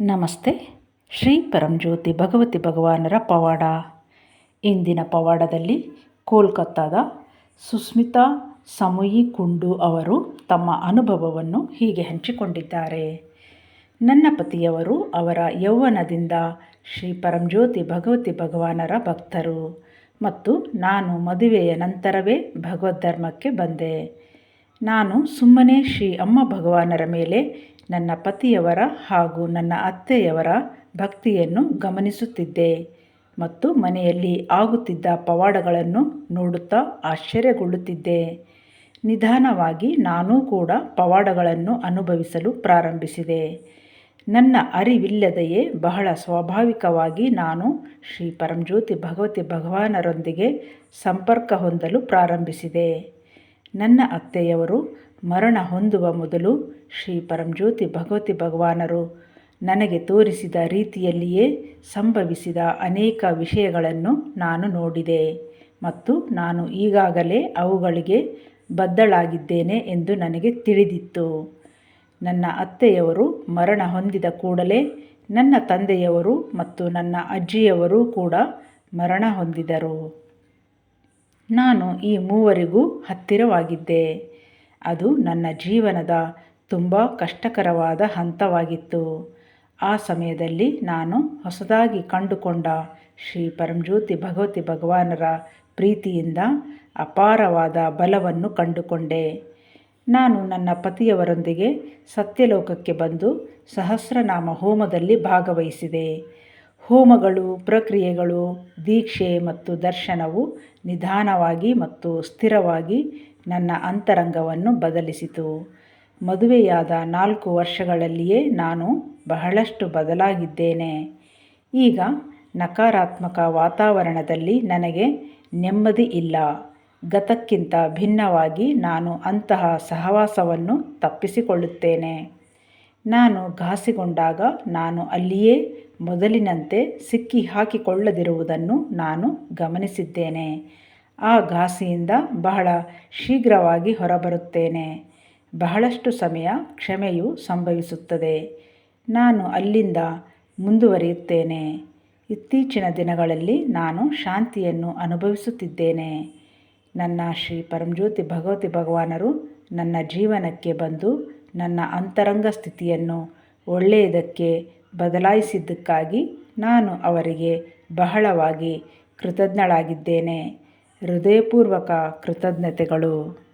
ನಮಸ್ತೆ. ಶ್ರೀ ಪರಂಜ್ಯೋತಿ ಭಗವತಿ ಭಗವಾನರ ಪವಾಡ. ಇಂದಿನ ಪವಾಡದಲ್ಲಿ ಕೋಲ್ಕತ್ತಾದ ಸುಸ್ಮಿತಾ ಸಮುಯಿ ಕುಂಡು ಅವರು ತಮ್ಮ ಅನುಭವವನ್ನು ಹೀಗೆ ಹಂಚಿಕೊಂಡಿದ್ದಾರೆ. ನನ್ನ ಪತಿಯವರು ಅವರ ಯೌವನದಿಂದ ಶ್ರೀ ಪರಂಜ್ಯೋತಿ ಭಗವತಿ ಭಗವಾನರ ಭಕ್ತರು. ಮತ್ತು ನಾನು ಮದುವೆಯ ನಂತರವೇ ಭಗವದ್ಧರ್ಮಕ್ಕೆ ಬಂದೆ. ನಾನು ಸುಮ್ಮನೆ ಶ್ರೀ ಅಮ್ಮ ಭಗವಾನರ ಮೇಲೆ ನನ್ನ ಪತಿಯವರ ಹಾಗೂ ನನ್ನ ಅತ್ತೆಯವರ ಭಕ್ತಿಯನ್ನು ಗಮನಿಸುತ್ತಿದ್ದೆ ಮತ್ತು ಮನೆಯಲ್ಲಿ ಆಗುತ್ತಿದ್ದ ಪವಾಡಗಳನ್ನು ನೋಡುತ್ತಾ ಆಶ್ಚರ್ಯಗೊಳ್ಳುತ್ತಿದ್ದೆ. ನಿಧಾನವಾಗಿ ನಾನೂ ಕೂಡ ಪವಾಡಗಳನ್ನು ಅನುಭವಿಸಲು ಪ್ರಾರಂಭಿಸಿದೆ. ನನ್ನ ಅರಿವಿಲ್ಲದೆಯೇ ಬಹಳ ಸ್ವಾಭಾವಿಕವಾಗಿ ನಾನು ಶ್ರೀ ಪರಂಜ್ಯೋತಿ ಭಗವತಿ ಭಗವಾನರೊಂದಿಗೆ ಸಂಪರ್ಕ ಹೊಂದಲು ಪ್ರಾರಂಭಿಸಿದೆ. ನನ್ನ ಅತ್ತೆಯವರು ಮರಣ ಹೊಂದುವ ಮೊದಲು ಶ್ರೀ ಪರಂಜ್ಯೋತಿ ಭಗವತಿ ಭಗವಾನರು ನನಗೆ ತೋರಿಸಿದ ರೀತಿಯಲ್ಲಿಯೇ ಸಂಭವಿಸಿದ ಅನೇಕ ವಿಷಯಗಳನ್ನು ನಾನು ನೋಡಿದೆ ಮತ್ತು ನಾನು ಈಗಾಗಲೇ ಅವುಗಳಿಗೆ ಬದ್ಧಳಾಗಿದ್ದೇನೆ ಎಂದು ನನಗೆ ತಿಳಿದಿತ್ತು. ನನ್ನ ಅತ್ತೆಯವರು ಮರಣ ಹೊಂದಿದ ಕೂಡಲೇ ನನ್ನ ತಂದೆಯವರು ಮತ್ತು ನನ್ನ ಅಜ್ಜಿಯವರು ಕೂಡ ಮರಣ ಹೊಂದಿದರು. ನಾನು ಈ ಮೂವರಿಗೂ ಹತ್ತಿರವಾಗಿದ್ದೆ. ಅದು ನನ್ನ ಜೀವನದ ತುಂಬ ಕಷ್ಟಕರವಾದ ಹಂತವಾಗಿತ್ತು. ಆ ಸಮಯದಲ್ಲಿ ನಾನು ಹೊಸದಾಗಿ ಕಂಡುಕೊಂಡ ಶ್ರೀ ಪರಂಜ್ಯೋತಿ ಭಗವತಿ ಭಗವಾನರ ಪ್ರೀತಿಯಿಂದ ಅಪಾರವಾದ ಬಲವನ್ನು ಕಂಡುಕೊಂಡೆ. ನಾನು ನನ್ನ ಪತಿಯವರೊಂದಿಗೆ ಸತ್ಯಲೋಕಕ್ಕೆ ಬಂದು ಸಹಸ್ರನಾಮ ಹೋಮದಲ್ಲಿ ಭಾಗವಹಿಸಿದೆ. ಹೋಮಗಳು, ಪ್ರಕ್ರಿಯೆಗಳು, ದೀಕ್ಷೆ ಮತ್ತು ದರ್ಶನವು ನಿಧಾನವಾಗಿ ಮತ್ತು ಸ್ಥಿರವಾಗಿ ನನ್ನ ಅಂತರಂಗವನ್ನು ಬದಲಿಸಿತು. ಮದುವೆಯಾದ ನಾಲ್ಕು ವರ್ಷಗಳಲ್ಲಿಯೇ ನಾನು ಬಹಳಷ್ಟು ಬದಲಾಗಿದ್ದೇನೆ. ಈಗ ನಕಾರಾತ್ಮಕ ವಾತಾವರಣದಲ್ಲಿ ನನಗೆ ನೆಮ್ಮದಿ ಇಲ್ಲ. ಗತಕ್ಕಿಂತ ಭಿನ್ನವಾಗಿ ನಾನು ಅಂತಹ ಸಹವಾಸವನ್ನು ತಪ್ಪಿಸಿಕೊಳ್ಳುತ್ತೇನೆ. ನಾನು ಘಾಸಿಗೊಂಡಾಗ ನಾನು ಅಲ್ಲಿಯೇ ಮೊದಲಿನಂತೆ ಸಿಕ್ಕಿ ಹಾಕಿಕೊಳ್ಳದಿರುವುದನ್ನು ನಾನು ಗಮನಿಸಿದ್ದೇನೆ. ಆ ಘಾಸಿಯಿಂದ ಬಹಳ ಶೀಘ್ರವಾಗಿ ಹೊರಬರುತ್ತೇನೆ. ಬಹಳಷ್ಟು ಸಮಯ ಕ್ಷಮೆಯು ಸಂಭವಿಸುತ್ತದೆ. ನಾನು ಅಲ್ಲಿಂದ ಮುಂದುವರಿಯುತ್ತೇನೆ. ಇತ್ತೀಚಿನ ದಿನಗಳಲ್ಲಿ ನಾನು ಶಾಂತಿಯನ್ನು ಅನುಭವಿಸುತ್ತಿದ್ದೇನೆ. ನನ್ನ ಶ್ರೀ ಪರಂಜ್ಯೋತಿ ಭಗವತಿ ಭಗವಾನರು ನನ್ನ ಜೀವನಕ್ಕೆ ಬಂದು ನನ್ನ ಅಂತರಂಗ ಸ್ಥಿತಿಯನ್ನು ಒಳ್ಳೆಯದಕ್ಕೆ ಬದಲಾಯಿಸಿದ್ದಕ್ಕಾಗಿ ನಾನು ಅವರಿಗೆ ಬಹಳವಾಗಿ ಕೃತಜ್ಞಳಾಗಿದ್ದೇನೆ. ಹೃದಯಪೂರ್ವಕ ಕೃತಜ್ಞತೆಗಳು.